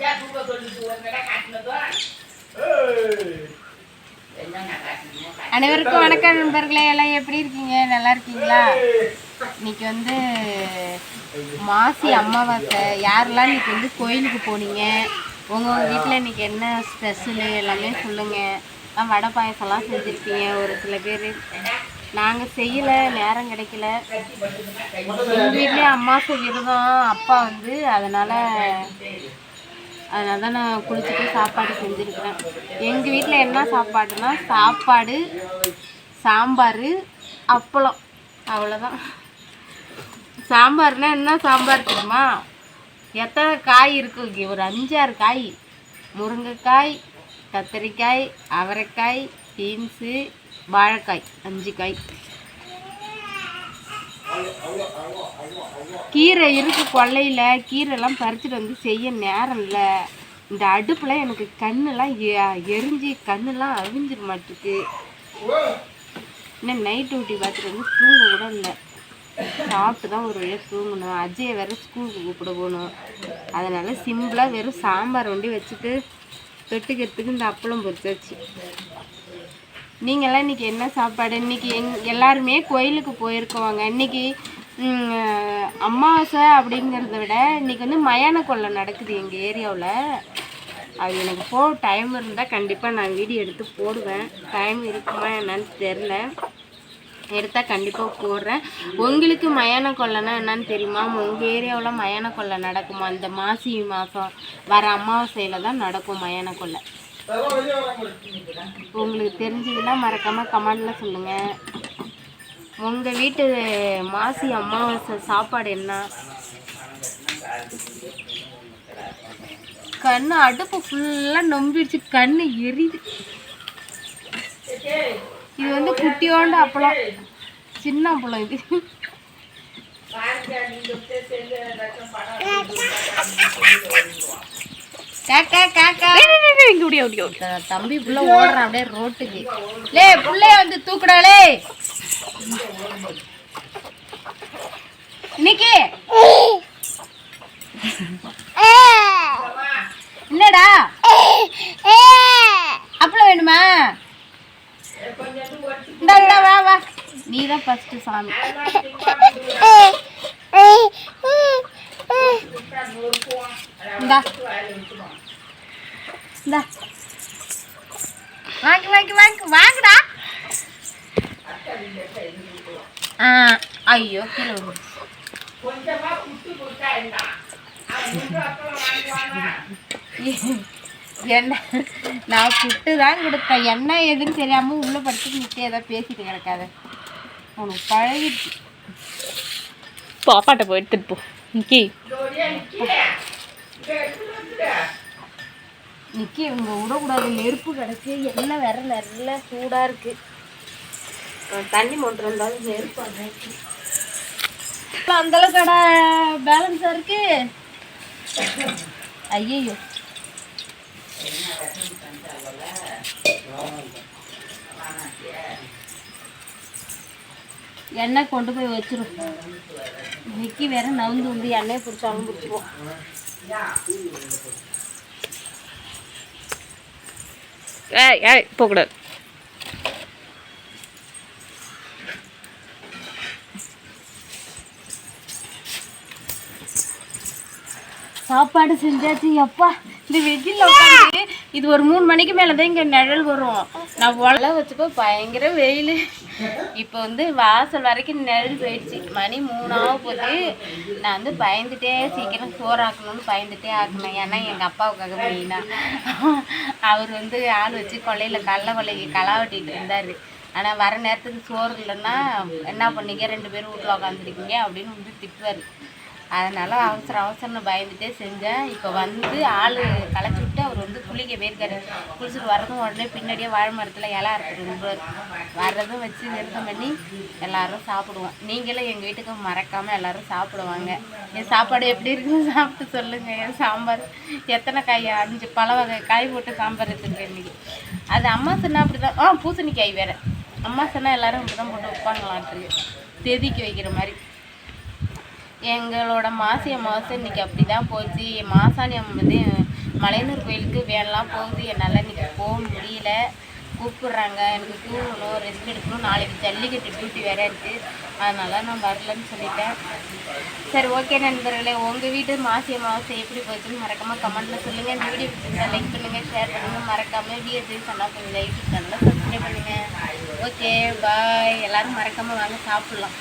பச்சையா தூக்க சொல்லிட்டு ஒரு கடை காட்டினதும் அனைவருக்கும் வணக்கம் நண்பர்களே எல்லாம் எப்படி இருக்கீங்க? நல்லா இருக்கீங்களா? இன்னைக்கு வந்து மாசி அமாவாசை. யாரெல்லாம் இன்னைக்கு வந்து கோயிலுக்கு போனீங்க? உங்கள் வீட்டில் இன்னைக்கு என்ன ஸ்பெஷலு எல்லாமே சொல்லுங்கள் வடை பாயசம்லாம் செஞ்சுருப்பீங்க ஒரு சில பேர் நாங்கள் செய்யலை நேரம் கிடைக்கல. எங்கள் வீட்லேயே அம்மாவுக்கு விரதம் அப்பா வந்து அதனால் அதனால தான் நான் குளிச்சுட்டு சாப்பாடு செஞ்சுருக்கிறேன். எங்கள் வீட்டில் என்ன சாப்பாடுனா சாப்பாடு சாம்பார் அப்பளம். அவ்வளோதான் சாம்பார்னால் என்ன சாம்பார் தெரியுமா? எத்தனை காய் இருக்கு ஒரு அஞ்சாறு காய். முருங்கைக்காய் கத்திரிக்காய் அவரைக்காய் பீன்ஸு வாழைக்காய். அஞ்சு காய். கீரை இருக்கு கொல்லையில் கீரைலாம் பறிச்சுட்டு வந்து செய்ய நேரம் இல்லை. இந்த அடுப்பில் எனக்கு கண்ணெல்லாம் எ- எரிஞ்சு கண்ணெல்லாம் அவிஞ்சிட மாட்டுக்கு. இன்னும் நைட் டியூட்டி பார்த்துட்டு வந்து தூங்க கூட இல்லை. சாப்பிட்டு தான் ஒரு வழியாக தூங்கணும். அஜயை வேறு ஸ்கூலுக்கு கூப்பிட போகணும். அதனால் சிம்பிளாக வெறும் சாம்பார் ஒண்டி வச்சுட்டு தொட்டுக்கிறதுக்கு இந்த அப்பளம் பொறிச்சாச்சு நீங்கள்லாம் இன்றைக்கி என்ன சாப்பாடு? இன்றைக்கி எங் எல்லாருமே கோயிலுக்கு போயிருக்குவாங்க. இன்னைக்கு அமாவாசை அப்படிங்கிறத விட இன்றைக்கி வந்து மயான கொள்ளை நடக்குது எங்கள் ஏரியாவில். அது எனக்கு போ டைம் இருந்தால் கண்டிப்பாக நான் வீடியோ எடுத்து போடுவேன். டைம் இருக்குமா என்னன்னு தெரில எடுத்தால் கண்டிப்பாக போடுறேன். உங்களுக்கு மயான கொள்ளைனா என்னன்னு தெரியுமா? உங்கள் ஏரியாவில் மயான கொள்ளை நடக்குமா? இந்த மாசி மாதம் வர அமாவாசையில் தான் நடக்கும் மயான கொள்ளை. உங்களுக்கு தெரிஞ்சதுன்னா மறக்காமல் கமெண்டில் சொல்லுங்கள் உங்கள் வீட்டு மாசி அமாவாசை சாப்பாடு என்ன? கண்ணு அடுப்பு ஃபுல்லாக நம்பிடுச்சு. கண்ணு எரியுது. இது வந்து குட்டியோண்டு அப்பளம். சின்ன அப்பளம் இது. காக்கா காக்கா த- தம்பி புள்ள ஓடுறான் அப்படியே ரோட்டுக்கு. லே புள்ளைய வந்து தூக்குடாளே இன்னைக்கு? என்னடா? அப்பளம் வேணுமா? இந்தா இந்தா வா வா. நீ தான் ஃபர்ஸ்ட் சாமி. இந்தா. இந்தா வாங்கி வாங்கி வாங்கி. வாங்குடா. ஆ ஐயோ கீழே என்ன? நான் புட்டு தான் கொடுத்தேன். என்ன எதுன்னு தெரியாம உள்ள படுத்து நிற்க ஏதாவது பேசிட்டு கிடக்காத. உனக்கு பழகிடுச்சு. பாப்பாட்ட போய் எடுத்துட்டு போ. நிக்கி ஜோடியா நிக்கி இங்க எடுத்துட்டு வந்துடு. நிக்கி இவங்க விடக்கூடாது. நெருப்பு கிடக்கு. எண்ணெய் வேற நல்ல சூடா இருக்கு. தண்ணி மோட்டர் இருந்தாலும் நெருப்பு அடைக்கு அந்த அளவுக்கு கடை பேலன்ஸா இருக்கு. ஐயோ எண்ணெய் கொண்டு போய் வச்சிரும் நிக்கி வேற நவுந்து வந்து எண்ணெய் பிடிச்சாலும் பிடிச்சிருவோம் ஏய் ஏய் போகக்கூடாது. சாப்பாடு செஞ்சாச்சு எப்பா இந்த வெயில்ல உட்காந்து இது ஒரு மூணு மணிக்கு மேலே தான் இங்கே நிழல் வரும். நான் உள்ள வச்சுப்போ பயங்கர வெயில். இப்போ வந்து வாசல் வரைக்கும் நிழல் போயிடுச்சு. மணி மூணாக போது நான் வந்து பயந்துட்டே சீக்கிரம் சோறு ஆக்கணும்னு பயந்துட்டே ஆக்கினேன். ஏன்னா எங்கள் அப்பாவுக்காக மெயினாக அவர் வந்து ஆள் வச்சு கொள்ளையில் கடல கொள்ளைக்கு களை இருந்தார். ஆனால் வர நேரத்துக்கு சோறு இல்லைன்னா என்ன பண்ணீங்க? ரெண்டு பேரும் வீட்டில் உட்காந்துருக்கீங்க அப்படின்னு வந்து திட்டுவார். அதனால் அவசர அவசரம்னு பயந்துட்டே செஞ்சேன். இப்போ வந்து ஆள் களைச்சி விட்டு அவர் வந்து குளிக்க போயிருக்காரு. குளிச்சுட்டு வரதும் உடனே பின்னாடியே வாழை மரத்தில் இலை அறுத்துட்டு வர்றதும் வச்சு விருத்தம் பண்ணி எல்லாரும் சாப்பிடுவோம். நீங்களும் எங்கள் வீட்டுக்கு மறக்காமல் எல்லோரும் சாப்பிடுவாங்க. என் சாப்பாடு எப்படி இருக்குன்னு சாப்பிட்டு சொல்லுங்கள் என் சாம்பார் எத்தனை காய்? அஞ்சு பல வகை காய் போட்டு சாம்பார் எடுத்துருக்கேன் இன்றைக்கி அது அம்மா சொன்னால் அப்படி தான் ஆ பூசணிக்காய் வேறு. அம்மா சொன்னால் எல்லோரும் இப்படி தான் போட்டு வைப்பாங்களான்ட்டு தெதிக்கு வைக்கிற மாதிரி. எங்களோட மாசி அமாவாசை இன்னைக்கு அப்படி தான் போச்சு. மாசாணி அம்மன் வந்து மலையனூர் கோயிலுக்கு வேலைலாம் போகுது. என்னால் இன்னைக்கு போக முடியல. கூப்பிட்றாங்க. எனக்கு தூங்கணும் ரெஸ்ட் எடுக்கணும். நாளைக்கு ஜல்லிக்கட்டு டியூட்டி வேற இருக்குது அதனால நான் வரலன்னு சொல்லிட்டேன். சரி ஓகே நண்பர்களே. உங்கள் வீட்டு மாசி அமாவாசை எப்படி போச்சுன்னு மறக்காமல் கமெண்ட்டில் சொல்லுங்கள் இந்த வீடியோ பிடிச்சிருந்தா லைக் பண்ணுங்கள் ஷேர் பண்ணுங்கள் மறக்காமல் வீடியோ சொன்னால் கொஞ்சம் லைக் சேனலை சப்ஸ்கிரைப் பண்ணுங்கள் ஓகே பாய் எல்லாரும் மறக்காமல் வாங்க சாப்பிட்லாம்.